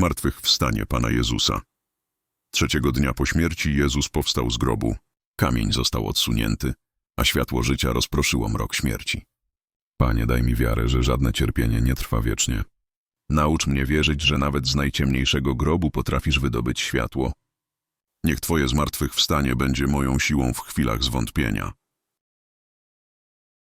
Zmartwychwstanie Pana Jezusa. Trzeciego dnia po śmierci Jezus powstał z grobu, kamień został odsunięty, a światło życia rozproszyło mrok śmierci. Panie, daj mi wiarę, że żadne cierpienie nie trwa wiecznie. Naucz mnie wierzyć, że nawet z najciemniejszego grobu potrafisz wydobyć światło. Niech Twoje zmartwychwstanie będzie moją siłą w chwilach zwątpienia.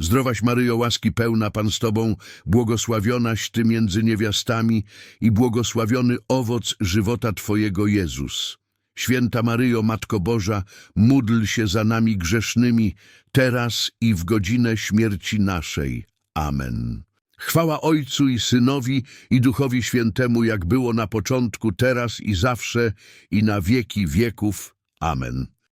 Zdrowaś Maryjo, łaski pełna Pan z Tobą, błogosławionaś Ty między niewiastami i błogosławiony owoc żywota Twojego Jezus. Święta Maryjo, Matko Boża, módl się za nami grzesznymi, teraz i w godzinę śmierci naszej. Amen. Chwała Ojcu i Synowi i Duchowi Świętemu, jak było na początku, teraz i zawsze, i na wieki wieków. Amen.